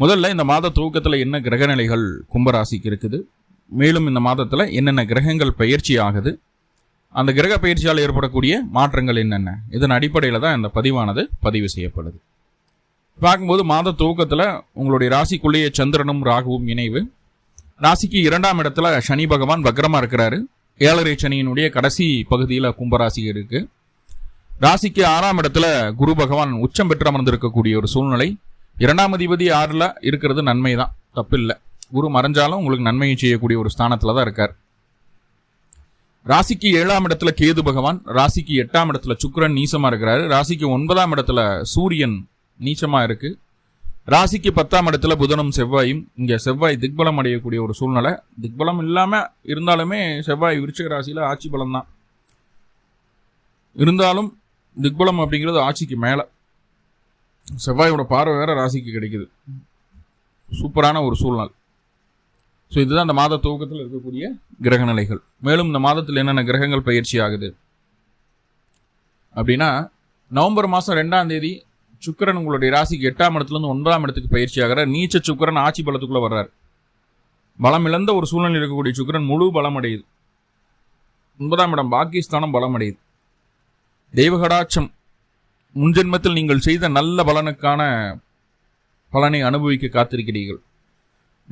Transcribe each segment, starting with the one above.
முதல்ல இந்த மாத துவக்கத்தில் என்ன கிரகநிலைகள் கும்பராசிக்கு இருக்குது? மேலும் இந்த மாதத்தில் என்னென்ன கிரகங்கள் பயிற்சி ஆகுது? அந்த கிரக பயிற்சியால் ஏற்படக்கூடிய மாற்றங்கள் என்னென்ன? இதன் அடிப்படையில் தான் இந்த பதிவானது பதிவு செய்யப்படுது. பார்க்கும்போது மாத துவக்கத்தில் உங்களுடைய ராசிக்குள்ளேயே சந்திரனும் ராகுவும் இணைவு. ராசிக்கு இரண்டாம் இடத்துல சனி பகவான் வக்ரமாக இருக்கிறாரு. ஏழரை சனியினுடைய கடைசி பகுதியில் கும்பராசி இருக்குது ராசிக்கு ஆறாம் இடத்துல குரு பகவான் உச்சம் பெற்று அமர்ந்திருக்கக்கூடிய ஒரு சூழ்நிலை. இரண்டாம் அதிபதி ஆறில் இருக்கிறது நன்மை தான் தப்பில்லை. குரு மறைஞ்சாலும் உங்களுக்கு நன்மையை செய்யக்கூடிய ஒரு ஸ்தானத்தில் தான் இருக்கார். ராசிக்கு ஏழாம் இடத்துல கேது பகவான் ராசிக்கு எட்டாம் இடத்துல சுக்கரன் நீசமாக இருக்கிறாரு. ராசிக்கு ஒன்பதாம் இடத்துல சூரியன் நீச்சமாக இருக்கு. ராசிக்கு பத்தாம் இடத்துல புதனும் செவ்வாயும். இங்கே செவ்வாய் திக்பலம் அடையக்கூடிய ஒரு சூழ்நிலை. திக்பலம் இல்லாமல் இருந்தாலுமே செவ்வாய் விருச்சிக ராசியில் ஆட்சி பலம் தான் இருந்தாலும் திக்பலம் அப்படிங்கிறது ஆட்சிக்கு மேலே. செவ்வாயோட பார்வை வேற ராசிக்கு கிடைக்குது. சூப்பரான ஒரு சூழ்நாள். ஸோ இதுதான் அந்த மாத துவக்கத்தில் இருக்கக்கூடிய கிரக நிலைகள் மேலும் இந்த மாதத்தில் என்னென்ன கிரகங்கள் பயிற்சி ஆகுது? அப்படின்னா நவம்பர் மாதம் ரெண்டாம் தேதி சுக்கிரன் உங்களுடைய ராசிக்கு எட்டாம் இடத்துலேருந்து ஒன்பதாம் இடத்துக்கு பயிற்சி ஆகிறார். நீச்ச சுக்கிரன் ஆட்சி பலத்துக்குள்ளே வர்றார். பலம் இழந்த ஒரு சூழ்நிலை இருக்கக்கூடிய சுக்கிரன் முழு பலம் அடையுது. ஒன்பதாம் இடம் பாகிஸ்தானம் பலம் அடையுது. தெய்வகடாட்சம் முன்ஜென்மத்தில் நீங்கள் செய்த நல்ல பலனுக்கான பலனை அனுபவிக்க காத்திருக்கிறீர்கள்.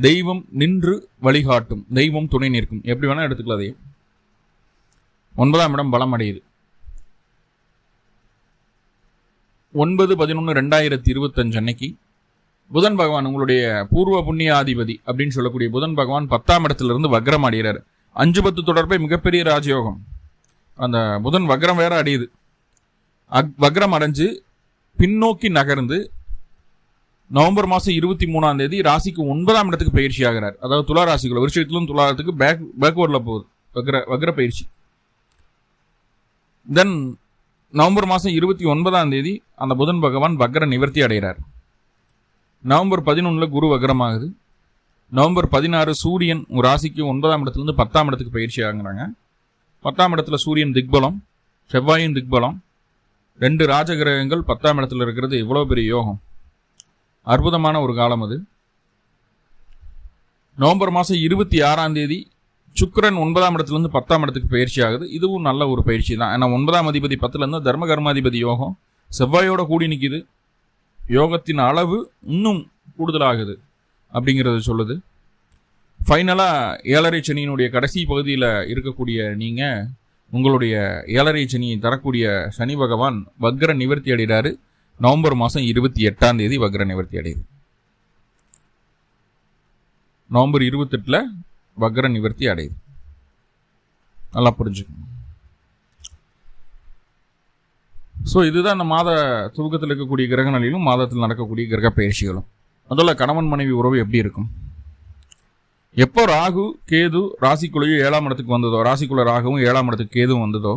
தெய்வம் நின்று வழிகாட்டும். தெய்வம் துணை நிற்கும். எப்படி வேணால் எடுத்துக்கலாம் அதையும். ஒன்பதாம் இடம் பலம் அடையுது. ஒன்பது பதினொன்று ரெண்டாயிரத்தி இருபத்தஞ்சு அன்னைக்கு புதன் பகவான் உங்களுடைய பூர்வ புண்ணியாதிபதி அப்படின்னு சொல்லக்கூடிய புதன் பகவான் பத்தாம் இடத்திலிருந்து வக்ரம் அடைகிறார். அஞ்சு பத்து தொடர்பை மிகப்பெரிய ராஜயோகம். அந்த புதன் வக்ரம் வேற அடையுது. அக் வக்ரம் அடைஞ்சு பின்னோக்கி நகர்ந்து நவம்பர் மாதம் இருபத்தி மூணாம் தேதி ராசிக்கு ஒன்பதாம் இடத்துக்கு பயிற்சி ஆகிறார். அதாவது துலா ராசிக்குள்ள விருஷத்திலும் துலாத்துக்கு பேக் பேக்வர்டில் போகுது. வக்ர வக்ர பயிற்சி. தென் நவம்பர் மாதம் இருபத்தி ஒன்பதாம் தேதி அந்த புதன் பகவான் வக்ர நிவர்த்தி அடைகிறார். நவம்பர் பதினொன்றில் குரு வக்ரமாகுது. நவம்பர் பதினாறு சூரியன் ஒரு ராசிக்கு ஒன்பதாம் இடத்துலேருந்து பத்தாம் இடத்துக்கு பயிற்சி ஆகுறாங்க. பத்தாம் இடத்துல சூரியன் திக்பலம் செவ்வாயின் திக்பலம் ரெண்டு ராஜகிரகங்கள் பத்தாம் இடத்துல இருக்கிறது இவ்வளோ பெரிய யோகம். அற்புதமான ஒரு காலம் அது. நவம்பர் மாதம் இருபத்தி ஆறாம் தேதி சுக்கரன் ஒன்பதாம் இடத்துலேருந்து பத்தாம் இடத்துக்கு பயிற்சி ஆகுது. இதுவும் நல்ல ஒரு பயிற்சி தான். ஏன்னா ஒன்பதாம் அதிபதி பத்துலேருந்து தர்ம கர்மாதிபதி யோகம் செவ்வாயோட கூடி நிற்கிது யோகத்தின் அளவு இன்னும் கூடுதலாகுது அப்படிங்கிறது சொல்லுது. ஃபைனலாக ஏழரை சனியினுடைய கடைசி பகுதியில் இருக்கக்கூடிய நீங்கள் உங்களுடைய ஏழரை சனியை தரக்கூடிய சனி பகவான் வக்ர நிவர்த்தி அடைகிறாரு. நவம்பர் மாதம் இருபத்தி எட்டாம் தேதி வக்ர நிவர்த்தி அடையுது. நவம்பர் இருபத்தெட்டில் வக்ர நிவர்த்தி அடையுது. நல்லா புரிஞ்சுக்கணும் ஸோ இதுதான் இந்த மாத துவக்கத்தில் இருக்கக்கூடிய கிரக நிலையிலும் மாதத்தில் நடக்கக்கூடிய கிரக பயிற்சிகளும் முதல்ல கணவன் மனைவி உறவு எப்படி இருக்கும்? எப்போ ராகு கேது ராசிக்குள்ளேயோ ஏழாம் இடத்துக்கு வந்ததோ ராசிக்குள்ள ராகுவும் ஏழாம் இடத்துக்கு கேதுவும் வந்ததோ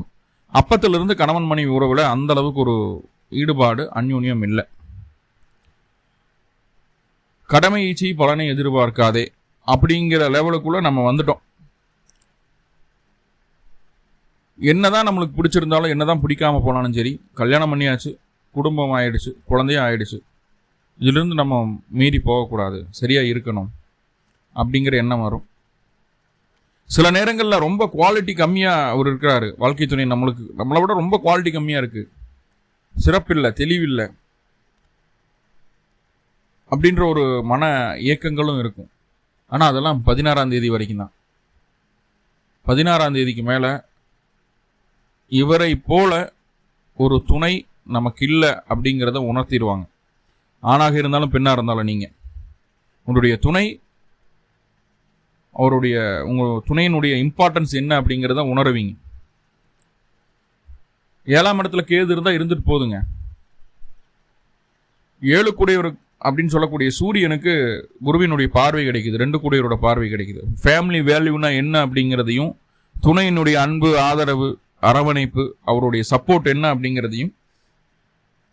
அப்பத்திலிருந்து கணவன் மணி உறவில் அந்த அளவுக்கு ஒரு ஈடுபாடு அந்யூன்யம் இல்லை. கடமை ஈச்சி பலனை எதிர்பார்க்காதே அப்படிங்கிற லெவலுக்குள்ள நம்ம வந்துட்டோம். என்னதான் நம்மளுக்கு பிடிச்சிருந்தாலும் என்னதான் பிடிக்காம போனாலும் சரி கல்யாணம் பண்ணியாச்சு குடும்பம் ஆயிடுச்சு குழந்தையும் ஆயிடுச்சு. இதிலிருந்து நம்ம மீறி போகக்கூடாது. சரியா இருக்கணும். அப்படிங்கிற எண்ணம் வரும். சில நேரங்களில் ரொம்ப குவாலிட்டி கம்மியாக அவர் இருக்கிறாரு. வாழ்க்கை துணை நம்மளுக்கு நம்மளை விட ரொம்ப குவாலிட்டி கம்மியாக இருக்குது சிறப்பில்லை தெளிவில்லை. அப்படின்ற ஒரு மன இயக்கங்களும் இருக்கும். ஆனால் அதெல்லாம் பதினாறாம் தேதி வரைக்கும் தான் பதினாறாம் தேதிக்கு மேலே இவரை போல ஒரு துணை நமக்கு இல்லை அப்படிங்கிறத உணர்த்திடுவாங்க. ஆணாக இருந்தாலும் பெண்ணாக இருந்தாலும் நீங்கள் உங்களுடைய துணை அவருடைய உங்கள் துணையினுடைய இம்பார்ட்டன்ஸ் என்ன அப்படிங்கிறத உணருவீங்க. ஏழாம் இடத்துல கேது இருந்தால் இருந்துட்டு போதுங்க. ஏழு கூடையவர் அப்படின்னு சொல்லக்கூடிய சூரியனுக்கு குருவினுடைய பார்வை கிடைக்குது. ரெண்டு கூடையரோட பார்வை கிடைக்குது. ஃபேமிலி வேல்யூனா என்ன அப்படிங்கிறதையும் துணையினுடைய அன்பு ஆதரவு அரவணைப்பு அவருடைய சப்போர்ட் என்ன அப்படிங்கிறதையும்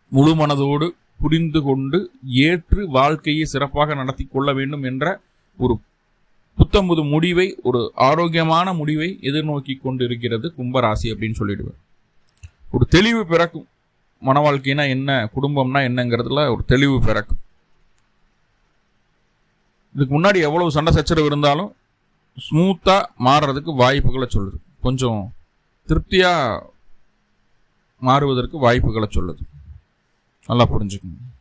முழு மனதோடு புரிந்து கொண்டு ஏற்று வாழ்க்கையை சிறப்பாக நடத்தி கொள்ள வேண்டும் என்ற ஒரு புத்தம்புது முடிவை ஒரு ஆரோக்கியமான முடிவை எதிர்நோக்கி கொண்டு இருக்கிறது கும்பராசி அப்படின்னு சொல்லிடுவேன். ஒரு தெளிவு பிறக்கும். மன வாழ்க்கைனா என்ன குடும்பம்னா என்னங்கிறதுல ஒரு தெளிவு பிறக்கும். இதுக்கு முன்னாடி எவ்வளவு சண்டை சச்சரவு இருந்தாலும் ஸ்மூத்தாக மாறுறதுக்கு வாய்ப்புகளை சொல்லுது. கொஞ்சம் திருப்தியாக மாறுவதற்கு வாய்ப்புகளை சொல்லுது. நல்லா புரிஞ்சுக்கணும்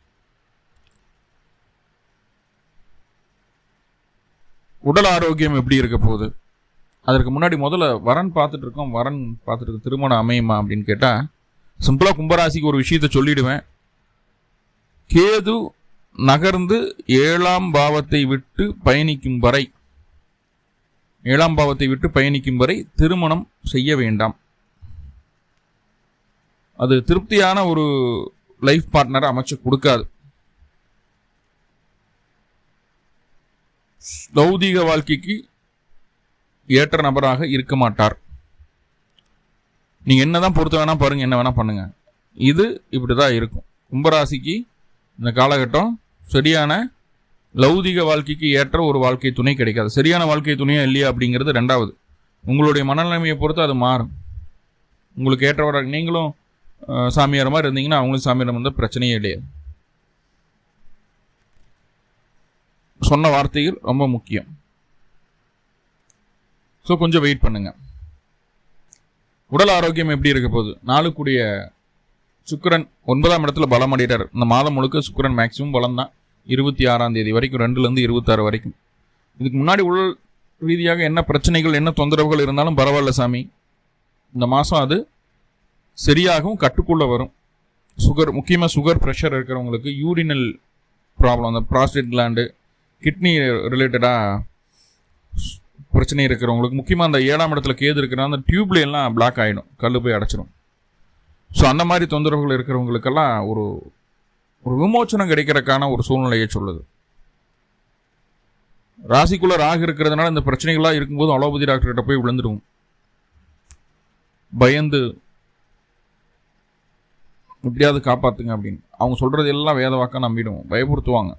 உடல் ஆரோக்கியம் எப்படி இருக்க போகுது? அதற்கு முன்னாடி முதல்ல வரன் பார்த்துட்டு இருக்கோம். வரன் பார்த்துட்டு திருமணம் அமையுமா அப்படின்னு கேட்டால் சிம்பிளாக கும்பராசிக்கு ஒரு விஷயத்த சொல்லிடுவேன். கேது நகர்ந்து ஏழாம் பாவத்தை விட்டு பயணிக்கும் வரை ஏழாம் பாவத்தை விட்டு பயணிக்கும் வரை திருமணம் செய்ய வேண்டாம். அது திருப்தியான ஒரு லைஃப் பார்ட்னரை அமைச்சு கொடுக்காது. லௌதீக வாழ்க்கைக்கு ஏற்ற நபராக இருக்க மாட்டார். நீங்கள் என்ன தான் பொறுத்த வேணால் பாருங்கள் என்ன வேணால் பண்ணுங்கள் இது இப்படி தான் இருக்கும். கும்பராசிக்கு இந்த காலகட்டம் சரியான லௌதிக வாழ்க்கைக்கு ஏற்ற ஒரு வாழ்க்கை துணை கிடைக்காது. சரியான வாழ்க்கை துணையா இல்லையா அப்படிங்கிறது ரெண்டாவது. உங்களுடைய மனநிலைமையை பொறுத்து அது மாறும். உங்களுக்கு ஏற்றவராக நீங்களும் சாமியார் மாதிரி இருந்தீங்கன்னா அவங்களும் சாமியார் வந்து பிரச்சனையே இல்லையா. சொன்ன வார்த்தைகள் ரொம்ப முக்கியம். ஸோ கொஞ்சம் வெயிட் பண்ணுங்க. உடல் ஆரோக்கியம் எப்படி இருக்க போகுது? நாளுக்குடைய சுக்கரன் ஒன்பதாம் இடத்துல பலம் அடைகிறார். இந்த மாதம் முழுக்க சுக்கரன் மேக்சிமம் பலம் தான். இருபத்தி ஆறாம் தேதி வரைக்கும் ரெண்டுலேருந்து இருபத்தாறு வரைக்கும். இதுக்கு முன்னாடி உடல் ரீதியாக என்ன பிரச்சனைகள் என்ன தொந்தரவுகள் இருந்தாலும் பரவாயில்ல சாமி. இந்த மாதம் அது சரியாகவும் கட்டுக்குள்ளே வரும். சுகர் முக்கியமாக சுகர் ப்ரெஷர் இருக்கிறவங்களுக்கு யூரினல் ப்ராப்ளம் அந்த ப்ராஸ்டேட் கிளாண்டு கிட்னி ரிலேட்டடாக பிரச்சனை இருக்கிறவங்களுக்கு முக்கியமாக அந்த ஏழாம் இடத்துல கேது இருக்கிறனா அந்த டியூப்ல எல்லாம் பிளாக் ஆகிடும் கல் போய் அடைச்சிடும் ஸோ அந்த மாதிரி தொந்தரவுகள் இருக்கிறவங்களுக்கெல்லாம் ஒரு ஒரு விமோச்சனம் கிடைக்கிறதுக்கான ஒரு சூழ்நிலையை சொல்லுது. ராசிக்குள்ள ராகு இருக்கிறதுனால இந்த பிரச்சனைகளாக இருக்கும்போது அலோபதி டாக்டர்கிட்ட போய் விழுந்துடும் பயந்து எப்படியாவது காப்பாற்றுங்க அப்படின்னு. அவங்க சொல்கிறது எல்லாம் வேத வாக்கா நம்பிடுவோம். பயப்படுத்துவாங்க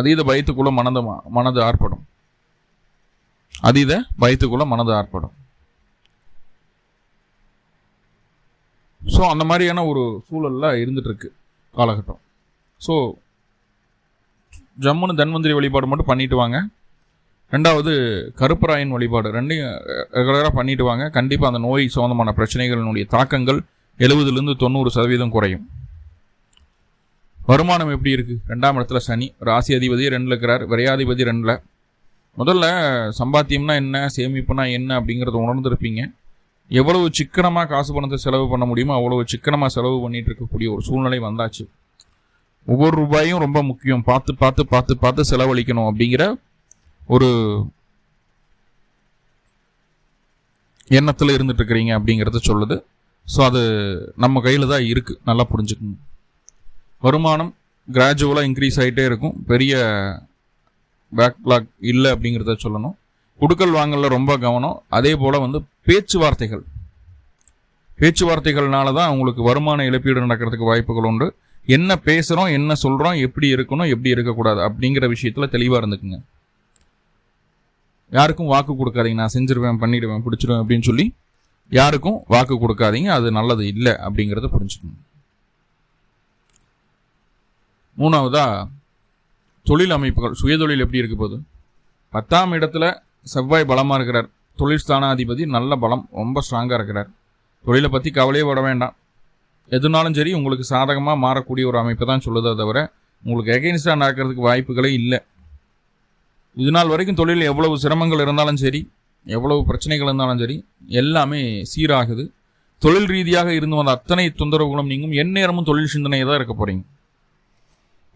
அதீத பயத்துக்குள்ள மனது மனது ஆர்ப்படும். அதீத பயத்துக்குள்ள மனது ஆர்ப்படும். ஸோ அந்த மாதிரியான ஒரு சூழலில் இருந்துட்டு இருக்கு காலகட்டம். ஸோ ஜம்முன்னு தன்வந்திரி வழிபாடு மட்டும் பண்ணிட்டு வாங்க. ரெண்டாவது கருப்பராயன் வழிபாடு ரெண்டையும் ரெகுலராக பண்ணிட்டு வாங்க. கண்டிப்பாக அந்த நோய் சம்மந்தமான பிரச்சனைகளினுடைய தாக்கங்கள் எழுபதுலேருந்து தொண்ணூறு சதவீதம் குறையும். வருமானம் எப்படி இருக்குது ரெண்டாம் இடத்துல சனி ராசி அதிபதி ரெண்டில் இருக்கிறார். விரையாதிபதி ரெண்டில். முதல்ல சம்பாத்தியம்னா என்ன சேமிப்புனா என்ன அப்படிங்கிறத உணர்ந்துருப்பீங்க எவ்வளவு சிக்கனமாக காசு பணத்தை செலவு பண்ண முடியுமோ அவ்வளவு சிக்கனமாக செலவு பண்ணிட்டு இருக்கக்கூடிய ஒரு சூழ்நிலை வந்தாச்சு. ஒவ்வொரு ரூபாயும் ரொம்ப முக்கியம். பார்த்து பார்த்து பார்த்து பார்த்து செலவழிக்கணும் அப்படிங்கிற ஒரு எண்ணத்தில் இருந்துட்டு இருக்கிறீங்க அப்படிங்கிறத சொல்லுது. ஸோ அது நம்ம கையில் தான் இருக்குது நல்லா புரிஞ்சுக்கணும் வருமானம் கிராஜுவலாக இன்க்ரீஸ் ஆகிட்டே இருக்கும். பெரிய பேக்லாக் இல்லை அப்படிங்கிறத சொல்லணும். குடுக்கல் வாங்கல ரொம்ப கவனம். அதே போல் வந்து பேச்சுவார்த்தைகள். பேச்சுவார்த்தைகள்னால தான் அவங்களுக்கு வருமான இழப்பீடு நடக்கிறதுக்கு வாய்ப்புகள் உண்டு. என்ன பேசுகிறோம் என்ன சொல்கிறோம் எப்படி இருக்கணும் எப்படி இருக்கக்கூடாது அப்படிங்கிற விஷயத்தில் தெளிவாக இருந்துக்குங்க. யாருக்கும் வாக்கு கொடுக்காதீங்க. நான் செஞ்சிருவேன் பண்ணிடுவேன் பிடிச்சிருவேன் அப்படின்னு சொல்லி யாருக்கும் வாக்கு கொடுக்காதீங்க. அது நல்லது இல்லை அப்படிங்கிறத புரிஞ்சுக்கணும். மூணாவதா தொழில் அமைப்புகள் சுயதொழில் எப்படி இருக்க போகுது? பத்தாம் இடத்துல செவ்வாய் பலமாக இருக்கிறார். தொழில் ஸ்தானாதிபதி நல்ல பலம் ரொம்ப ஸ்ட்ராங்காக இருக்கிறார். தொழிலை பற்றி கவலையே விட வேண்டாம். எதுனாலும் சரி உங்களுக்கு சாதகமாக மாறக்கூடிய ஒரு அமைப்பு தான் சொல்லுதே தவிர உங்களுக்கு எகெயின்ஸ்டாக நடக்கிறதுக்கு வாய்ப்புகளே இல்லை. இது நாள் வரைக்கும் தொழில் எவ்வளவு சிரமங்கள் இருந்தாலும் சரி எவ்வளவு பிரச்சனைகள் இருந்தாலும் சரி எல்லாமே சீராகுது. தொழில் ரீதியாக இருந்து வந்த அத்தனை தொந்தரவுகளும் நீங்கும். எந்நேரமும் தொழில் சிந்தனையை தான் இருக்க போகிறீங்க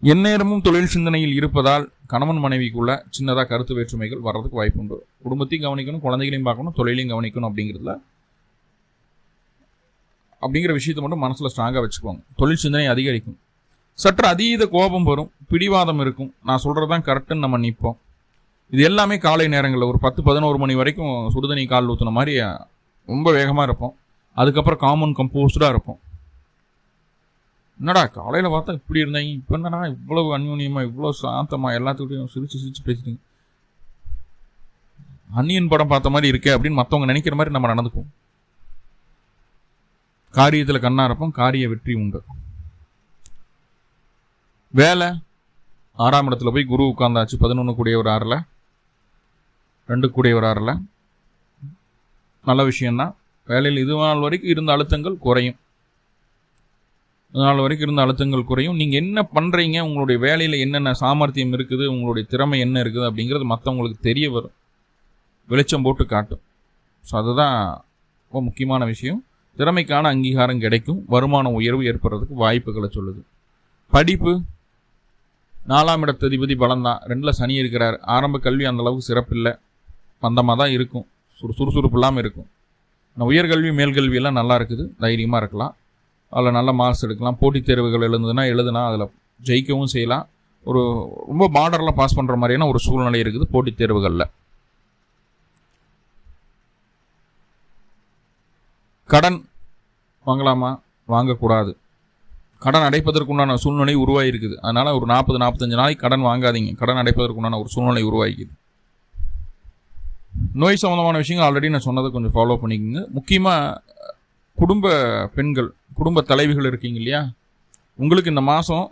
எந்நேரமும் தொழில் சிந்தனையில் இருப்பதால் கணவன் மனைவிக்குள்ள சின்னதாக கருத்து வேற்றுமைகள் வர்றதுக்கு வாய்ப்பு உண்டு குடும்பத்தையும் கவனிக்கணும் குழந்தைகளையும் பார்க்கணும் தொழிலையும் கவனிக்கணும் அப்படிங்கிறதுல அப்படிங்கிற விஷயத்தை மட்டும் மனசில் ஸ்ட்ராங்காக வச்சுக்குவாங்க தொழில் சிந்தனை அதிகரிக்கும். சற்று அதீத கோபம் வரும் பிடிவாதம் இருக்கும். நான் சொல்கிறது தான் கரெக்டுன்னு நம்ம நிற்போம். இது எல்லாமே காலை நேரங்களில் ஒரு பத்து பதினோரு மணி வரைக்கும் சுடுதண்ணி கால் ஊற்றுன மாதிரி ரொம்ப வேகமாக இருப்போம். அதுக்கப்புறம் காமன் கம்போஸ்டாக இருப்போம். என்னடா காலையில் பார்த்தா இப்படி இருந்தாங்க இப்போ என்னடா இவ்வளவு அந்யூன்யமாக இவ்வளோ சாந்தமாக எல்லாத்துக்கிட்டையும் சிரிச்சு சிரிச்சு பேசிட்டீங்க. அன்னியன் படம் பார்த்த மாதிரி இருக்கே அப்படின்னு மற்றவங்க நினைக்கிற மாதிரி நம்ம நடந்துக்குவோம். காரியத்தில் கண்ணா இருப்போம் காரிய வெற்றி உண்டு. வேலை ஆறாம் இடத்துல போய் குரு உட்காந்தாச்சு பதினொன்று கூடிய ஒரு ஆறில். ரெண்டு கூடிய ஒரு ஆறில். நல்ல விஷயந்தான் வேலையில் இது நாள் வரைக்கும் இருந்த அழுத்தங்கள் குறையும். நாள் வரைக்கும் இருந்த அழுத்தங்கள் குறையும். நீங்கள் என்ன பண்ணுறீங்க உங்களுடைய வேலையில் என்னென்ன சாமர்த்தியம் இருக்குது? உங்களுடைய திறமை என்ன இருக்குது? அப்படிங்கிறது மற்றவங்களுக்கு தெரிய வரும். வெளிச்சம் போட்டு காட்டும். ஸோ அதுதான் ரொம்ப முக்கியமான விஷயம். திறமைக்கான அங்கீகாரம் கிடைக்கும். வருமான உயர்வு ஏற்படுறதுக்கு வாய்ப்புகளை சொல்லுது. படிப்பு நாலாம் இடத்ததிபதி ததிபதி பலந்தான் ரெண்டில் சனி இருக்கிறார். ஆரம்ப கல்வி அந்தளவுக்கு சிறப்பில்லை. மந்தமாக தான் இருக்கும். சுறு சுறுசுறுப்பு இல்லாமல் இருக்கும். ஆனால் உயர்கல்வி மேல்கல்வியெல்லாம் நல்லா இருக்குது. தைரியமாக இருக்கலாம். அதில் நல்ல மார்க்ஸ் எடுக்கலாம். போட்டித் தேர்வுகள் எழுந்ததுன்னா எழுதுனா அதில் ஜெயிக்கவும் செய்யலாம். ஒரு ரொம்ப பார்டரில் பாஸ் பண்ணுற மாதிரியான ஒரு சூழ்நிலை இருக்குது போட்டித் தேர்வுகளில். கடன் வாங்கலாமா? வாங்கக்கூடாது. கடன் அடைப்பதற்குண்டான சூழ்நிலை உருவாகிருக்குது அதனால் ஒரு நாற்பது நாற்பத்தஞ்சு நாளைக்கு கடன் வாங்காதீங்க. கடன் அடைப்பதற்குண்டான ஒரு சூழ்நிலை உருவாகிக்குது நோய் சம்மந்தமான விஷயங்கள் ஆல்ரெடி நான் சொன்னதை கொஞ்சம் ஃபாலோ பண்ணிக்கோங்க. முக்கியமாக குடும்ப பெண்கள் குடும்ப தலைவிகள் இருக்கீங்க இல்லையா? உங்களுக்கு இந்த மாதம்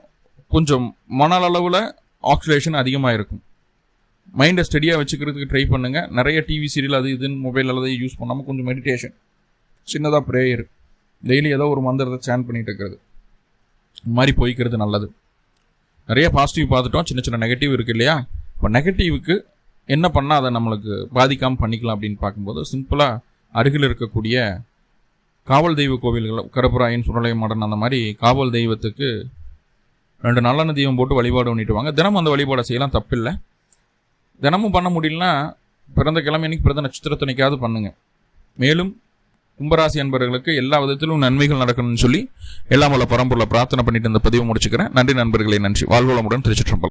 கொஞ்சம் மனளவில் ஆக்சிலேஷன் அதிகமாக இருக்கும் மைண்டை ஸ்டடியாக வச்சுக்கிறதுக்கு ட்ரை பண்ணுங்கள் நிறைய டிவி சீரியல் அது இதுன்னு மொபைல் அல்லது யூஸ் பண்ணாமல் கொஞ்சம் மெடிடேஷன் சின்னதாக ப்ரேயர் டெய்லி ஏதோ ஒரு மந்திரத்தை சேன் பண்ணிட்டு இருக்கிறது. இந்த மாதிரி போய்க்கிறது நல்லது. நிறைய பாசிட்டிவ் பார்த்துட்டோம். சின்ன சின்ன நெகட்டிவ் இருக்குது இல்லையா? இப்போ நெகட்டிவுக்கு என்ன பண்ணால் அதை நம்மளுக்கு பாதிக்காமல் பண்ணிக்கலாம் அப்படின்னு பார்க்கும்போது சிம்பிளாக அருகில் இருக்கக்கூடிய காவல் தெய்வ கோவில்கள் கருப்பராயன் சுரலை மாடன் அந்த மாதிரி காவல் தெய்வத்துக்கு ரெண்டு நல்லெண்ண தெய்வம் போட்டு வழிபாடு பண்ணிட்டு வாங்க தினமும் அந்த வழிபாடை செய்யலாம் தப்பில்லை. தினமும் பண்ண முடியலன்னா பிறந்த கிழமை அன்னைக்கு பிறந்த நட்சத்திரத்தனைக்காவது பண்ணுங்கள் மேலும் கும்பராசி அன்பர்களுக்கு எல்லா விதத்திலும் நன்மைகள் நடக்கணும்னு சொல்லி எல்லாம் வல்ல பரம்பொருளை பிரார்த்தனை பண்ணிட்டு இந்த பதிவை முடிச்சுக்கிறேன். நன்றி நண்பர்களே நன்றி. வாழ்வளமுடன் திருச்சிற்றம்பலம்.